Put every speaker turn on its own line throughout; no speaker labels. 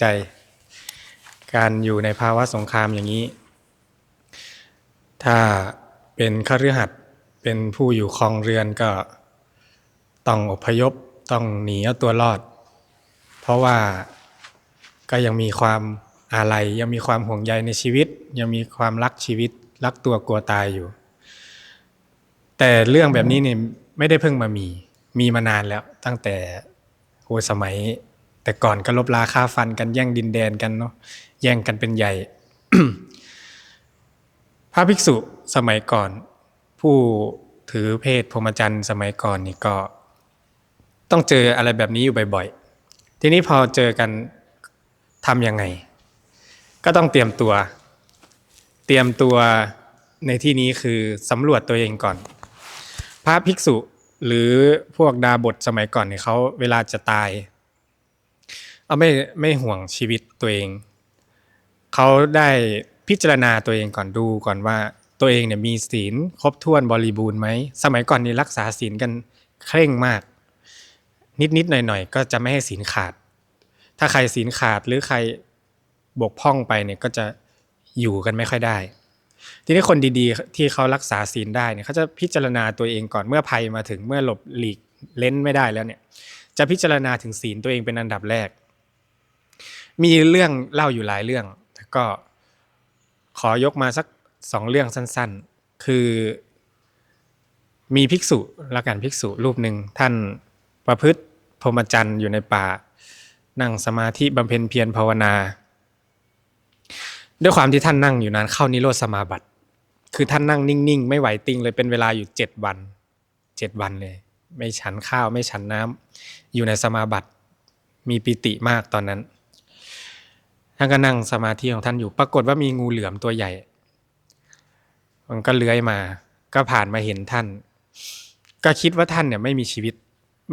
ใจ การอยู่ในภาวะสงครามอย่างนี้ ถ้าเป็นคฤหัสถ์เป็นผู้อยู่ครองเรือนก็ต้องอพยพต้องหนีเอาตัวรอด เพราะว่าก็ยังมีความอาลัยยังมีความห่วงใยในชีวิต ยังมีความรักชีวิต รักตัวกลัวตายอยู่ แต่เรื่องแบบนี้เนี่ยไม่ได้เพิ่งมามีมีมานานแล้วตั้งแต่โหสมัย แต่ก่อนก็ลบราค่าฟันกันแย่งดินแดนกันเนาะแย่งกันเป็นใหญ่ พระภิกษุสมัยก่อน ผู้ถือเพศพรหมจรรย์สมัยก่อนนี่ก็ ต้องเจออะไรแบบนี้อยู่บ่อยๆ ทีนี้พอเจอกันทำยังไง ก็ต้องเตรียมตัว เตรียมตัวในที่นี้คือสำรวจตัวเองก่อน พระภิกษุหรือพวกดาบทสมัยก่อนเนี่ยเขาเวลาจะตาย เอาไม่ไม่ห่วงชีวิตตัวเอง เขาได้พิจารณาตัวเองก่อนดูก่อนว่าตัวเองเนี่ยมีศีลครบถ้วนบริบูรณ์ไหมสมัยก่อนนี่รักษาศีลกันเคร่งมาก นิดนิดหน่อยหน่อยๆก็จะไม่ให้ศีลขาด ถ้าใครศีลขาดหรือใครบกพร่องไปเนี่ยก็จะอยู่กันไม่ค่อยได้ ทีนี้คนดีๆ ที่เขารักษาศีลได้เนี่ยเขาจะพิจารณาตัวเองก่อนเมื่อภัยมาถึงเมื่อหลบหลีกเล้นไม่ได้แล้วเนี่ย จะพิจารณาถึงศีลตัวเองเป็นอันดับแรก มีเรื่องเล่าอยู่หลายเรื่องแต่ก็ขอยกมาสักสองเรื่องสั้น ๆ คือ มีภิกษุละกันภิกษุรูปหนึ่งท่านประพฤติพรหมจรรย์อยู่ในป่า นั่งสมาธิบำเพ็ญเพียรภาวนา ด้วยความที่ท่านนั่งอยู่นานเข้านิโรธสมาบัติ คือท่านนั่งนิ่ง ๆ ไม่ไหวติงเลยเป็นเวลาอยู่เจ็ดวันเจ็ดวันเลย ไม่ฉันข้าวไม่ฉันน้ำอยู่ในสมาบัติ มีปิติมากตอนนั้น ท่านก็นั่งสมาธิของท่านอยู่ปรากฏว่ามีงูเหลือมตัวใหญ่ มันก็เลื้อยมา ก็ผ่านมาเห็นท่าน ก็คิดว่าท่านเนี่ยไม่มีชีวิต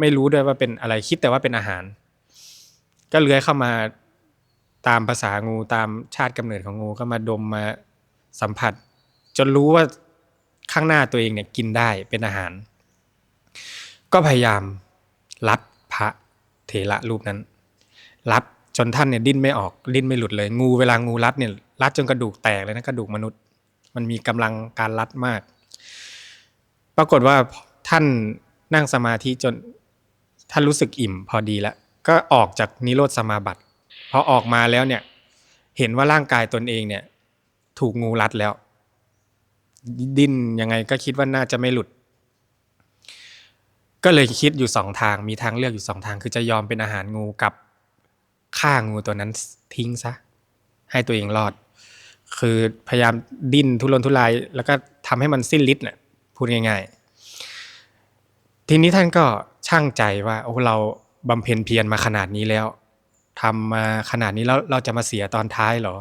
ไม่รู้ด้วยว่าเป็นอะไรคิดแต่ว่าเป็นอาหาร ก็เลื้อยเข้ามาตามภาษางูตามชาติกำเนิดของงูก็มาดมมาสัมผัส จนรู้ว่าข้างหน้าตัวเองเนี่ยกินได้เป็นอาหาร ก็พยายามรับพระเถระรูปนั้น รับ จนท่านเนี่ยดิ้นไม่ออกดิ้นไม่หลุดเลย งูเวลางูรัดเนี่ยรัดจนกระดูกแตกเลยนะกระดูกมนุษย์ มันมีกำลังการรัดมาก ปรากฏว่าท่านนั่งสมาธิจนท่านรู้สึกอิ่มพอดีแล้ว ก็ออกจากนิโรธสมาบัติพอออกมาแล้วเนี่ย เห็นว่าร่างกายตนเองเนี่ย ถูกงูรัดแล้ว ดิ้นยังไงก็คิดว่าน่าจะไม่หลุด ก็เลยคิดอยู่สองทางมีทางเลือกอยู่สองทาง คือจะยอมเป็นอาหารงูกับ ฆ่างูตัวนั้นทิ้งซะ ให้ตัวเองรอด คือพยายามดิ้นทุรนทุราย แล้วก็ทำให้มันสิ้นฤทธิ์เนี่ยพูดง่าย ๆ ทีนี้ท่านก็ช่างใจว่าโอ้เราบำเพ็ญเพียรมาขนาดนี้แล้วทำมาขนาดนี้แล้วเราจะมาเสียตอนท้ายเหรอ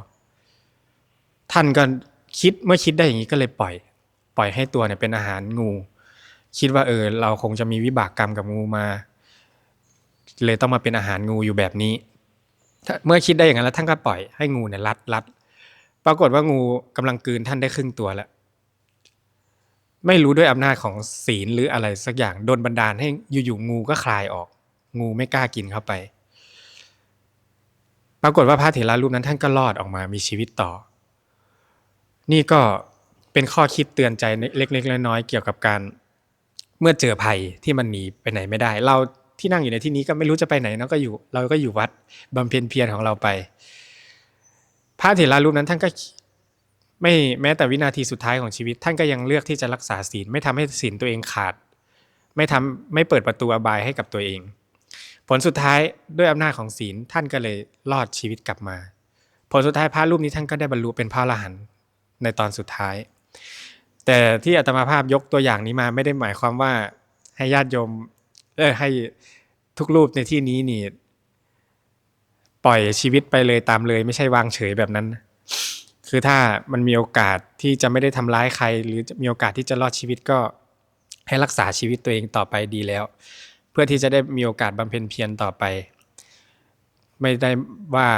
ท่านก็คิดเมื่อคิดได้อย่างนี้ก็เลยปล่อย ปล่อยให้ตัวเนี่ยเป็นอาหารงู คิดว่าเออ เราคงจะมีวิบากกรรมกับงูมา เลยต้องมาเป็นอาหารงูอยู่แบบนี้ เมื่อคิดได้อย่างนั้นแล้วท่านก็ปล่อยให้งูเนี่ยรัดรัดปรากฏว่างูกำลังกืนท่านได้ครึ่งตัวแล้วไม่รู้ด้วยอำนาจของศีลหรืออะไรสักอย่างโดนบันดาลให้อยู่ๆงูก็คลายออก งูไม่กล้ากินเข้าไป ปรากฏว่าพระเถระรูปนั้นท่านก็รอดออกมามีชีวิตต่อ นี่ก็เป็นข้อคิดเตือนใจเล็กๆน้อยๆเกี่ยวกับการเมื่อเจอภัยที่มันหนีไปไหนไม่ได้ เรา ที่นั่งอยู่ในที่นี้ก็ไม่รู้จะไปไหนเนาะก็อยู่ เราก็อยู่วัดบำเพ็ญเพียรของเราไป พระเถระรูปนั้นท่านก็ไม่แม้แต่วินาทีสุดท้ายของชีวิต ท่านก็ยังเลือกที่จะรักษาศีลไม่ทำให้ศีลตัวเองขาด ไม่ทำไม่เปิดประตูอบายให้กับตัวเอง ผลสุดท้ายด้วยอำนาจของศีลท่านก็เลยรอดชีวิตกลับมา ผลสุดท้ายพระรูปนี้ท่านก็ได้บรรลุเป็นพระอรหันต์ในตอนสุดท้าย แต่ที่อาตมาภาพยกตัวอย่างนี้มาไม่ได้หมายความว่าให้ญาติโยมเออให้ ทุกรูปในที่นี้นี่ ปล่อยชีวิตไปเลยตามเลย ไม่ใช่วางเฉยแบบนั้น คือถ้ามันมีโอกาสที่จะไม่ได้ทำร้ายใคร หรือมีโอกาสที่จะรอดชีวิตก็ให้รักษาชีวิตตัวเองต่อไปดีแล้ว เพื่อที่จะได้มีโอกาสบำเพ็ญเพียรต่อไป ไม่ได้ว่า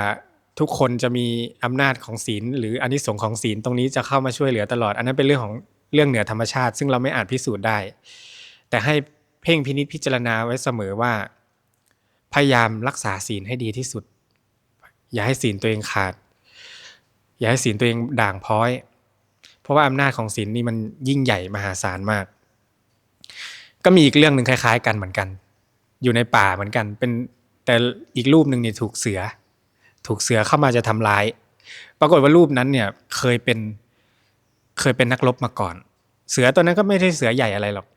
ทุกคนจะมีอำนาจของศีล หรืออานิสงส์ของศีลตรงนี้จะเข้ามาช่วยเหลือตลอด อันนั้นเป็นเรื่องของเรื่องเหนือธรรมชาติ ซึ่งเราไม่อาจพิสูจน์ได้ แต่ให้เพ่งพินิจพิจารณาไว้เสมอว่า พยายามรักษาศีลให้ดีที่สุด อย่าให้ศีลตัวเองขาด อย่าให้ศีลตัวเองด่างพร้อย เพราะว่าอำนาจของศีลนี่มันยิ่งใหญ่มหาศาลมาก ก็มีอีกเรื่องหนึ่งคล้าย ๆ กันเหมือนกัน อยู่ในป่าเหมือนกัน เป็นแต่อีกรูปหนึ่งเนี่ยถูกเสือ ถูกเสือเข้ามาจะทำร้าย ปรากฏว่ารูปนั้นเนี่ยเคยเป็นเคยเป็นนักรบมาก่อน เสือตัวนั้นก็ไม่ใช่เสือใหญ่อะไรหรอก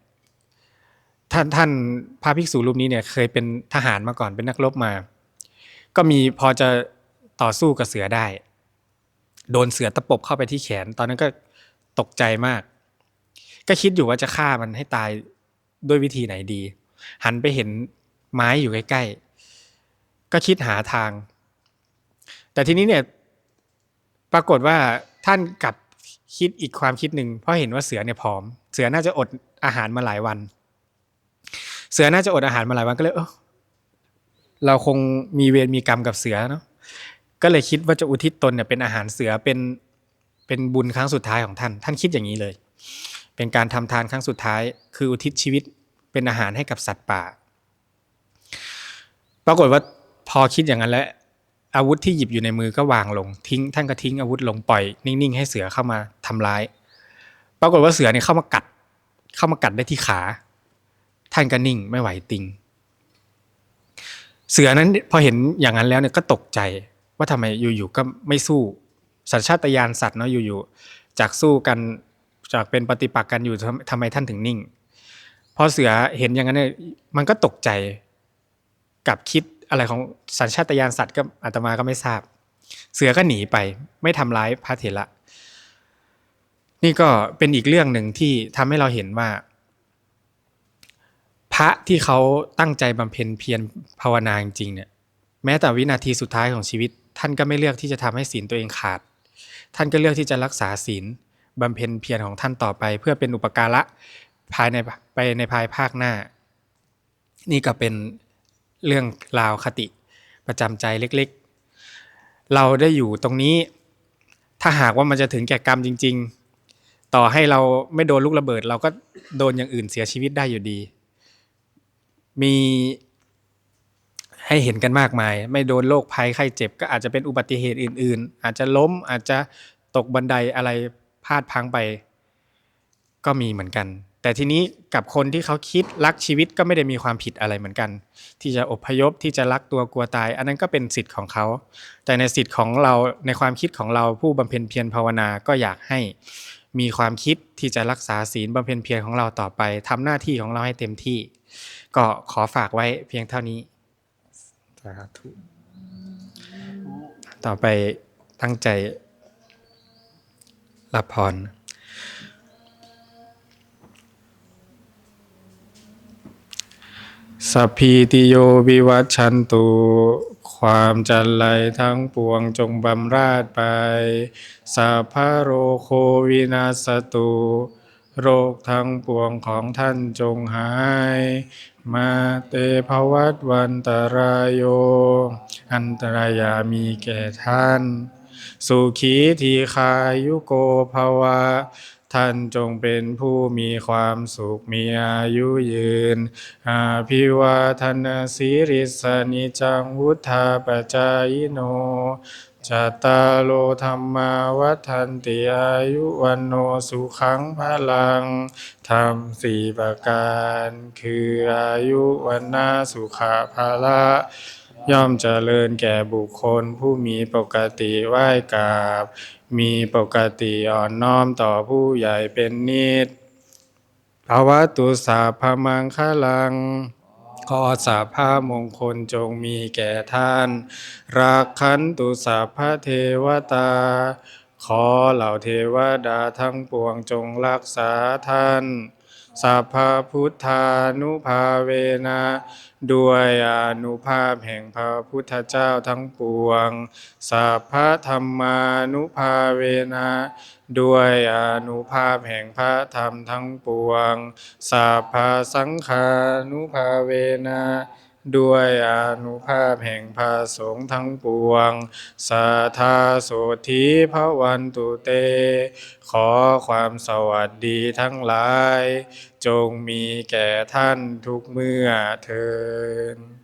ท่านท่านพระภิกษุรูปนี้เนี่ยเคยเป็นทหารมาก่อนเป็นนักรบมา ก็มีพอจะต่อสู้กับเสือได้ โดนเสือตะปบเข้าไปที่แขน ตอนนั้นก็ตกใจมาก ก็คิดอยู่ว่าจะฆ่ามันให้ตายด้วยวิธีไหนดี หันไปเห็นไม้อยู่ใกล้ๆ ก็คิดหาทาง แต่ทีนี้เนี่ยปรากฏว่าท่านกลับคิดอีกความคิดหนึ่งเพราะเห็นว่าเสือเนี่ยผอม เสือน่าจะอดอาหารมาหลายวัน เสือน่าจะอดอาหารมาหลายวันก็เลยเออเราคงมีเวรมีกรรมกับเสือเนาะก็เลยคิดว่าจะอุทิศตนเนี่ยเป็นอาหารเสือเป็นเป็นบุญครั้งสุดท้ายของท่าน ท่านคิดอย่างนี้เลย เป็นการทำทานครั้งสุดท้าย คืออุทิศชีวิตเป็นอาหารให้กับสัตว์ป่า ปรากฏว่าพอคิดอย่างนั้นแล้วอาวุธที่หยิบอยู่ในมือก็วางลงทิ้ง ท่านก็ทิ้งอาวุธลงปล่อยนิ่งๆให้เสือเข้ามาทำร้าย ปรากฏว่าเสือเนี่ยเข้ามากัด เข้ามากัดได้ที่ขา ท่านก็นิ่งไม่ไหวติง เสือนั้นพอเห็นอย่างนั้นแล้วเนี่ยก็ตกใจว่าทำไมอยู่ๆก็ไม่สู้สัญชาตญาณสัตว์เนาะอยู่ๆจากสู้กันจากเป็นปฏิปักษ์กันอยู่ทำทำไมท่านถึงนิ่งพอเสือเห็นอย่างนั้นเนี่ยมันก็ตกใจกับคิดอะไรของสัญชาตญาณสัตว์ก็อาตมาก็ไม่ทราบ เสือก็หนีไป ไม่ทำร้ายพระเถระนี่ก็เป็นอีกเรื่องหนึ่งที่ทำให้เราเห็นว่า พระที่เขาตั้งใจบำเพ็ญเพียรภาวนาจริงๆเนี่ยแม้แต่วินาทีสุดท้ายของชีวิต ท่านก็ไม่เลือกที่จะทำให้ศีลตัวเองขาด ท่านก็เลือกที่จะรักษาศีลบำเพ็ญเพียรของท่านต่อไป เพื่อเป็นอุปการะภายในไปในภายภาคหน้า นี่ก็เป็นเรื่องราวคติประจำใจเล็กๆ เราได้อยู่ตรงนี้ ถ้าหากว่ามันจะถึงแก่กรรมจริง ๆ ต่อให้เราไม่โดนลูกระเบิด เราก็โดนอย่างอื่นเสียชีวิตได้อยู่ดี มีให้เห็นกันมากมาย ไม่โดนโรคภัยไข้เจ็บ ก็อาจจะเป็นอุบัติเหตุอื่น ๆ อาจจะล้มอาจจะตกบันไดอะไรพลาดพังไป ก็มีเหมือนกัน แต่ทีนี้กับคนที่เขาคิดรักชีวิตก็ไม่ได้มีความผิดอะไรเหมือนกัน ที่จะอพยพที่จะรักตัวกลัวตาย อันนั้นก็เป็นสิทธิ์ของเขา แต่ในสิทธิ์ของเราในความคิดของเราผู้บำเพ็ญเพียรภาวนาก็อยากให้ มีความคิดที่จะรักษาศีลบำเพ็ญเพียรของเราต่อไปทำหน้าที่ของเราให้เต็มที่ ก็ขอฝากไว้เพียงเท่านี้สาธุต่อไปตั้งใจรับพรสัพพีติโยวิวัชชันตุ ความจันไรทั้งปวงจงบำราดไปสัพพะโรโควินาสตุ โรคทั้งปวงของท่านจงหาย มาเตภวัตวันตรายโย อันตรายามีแก่ท่าน สุขีทีคายุโกภวะ ท่านจงเป็นผู้มีความสุขมีอายุยืน อาภิวาทนาสิริสนิจังวุธาปจายโนจัตตาโลธรรมาวัฏันติอายุวันโนสุขังพลังธรรมสี่ประการ คืออายุวันนาสุขะภาละ ย่อมเจริญแก่บุคคลผู้มีปกติไหว้กราบ มีปกติอ่อนน้อมต่อผู้ใหญ่เป็นนิดภาวะตุสาพมังคลังขอสาภามงคลจงมีแก่ท่านรักขันตุสาพเทวตา ขอเหล่าเทวดาทั้งปวงจงรักษาท่าน สัพพพุทธานุภาเวนะด้วยอนุภาพแห่งพระพุทธเจ้าทั้งปวง สัพพธรรมานุภาเวนะด้วยอนุภาพแห่งพระธรรมทั้งปวง สัพพสังฆานุภาเวนะ ด้วยอนุภาพแห่งพระสงฆ์ทั้งปวง สาธาโสธีพระวันตุเต ขอความสวัสดีทั้งหลาย จงมีแก่ท่านทุกเมื่อเทิน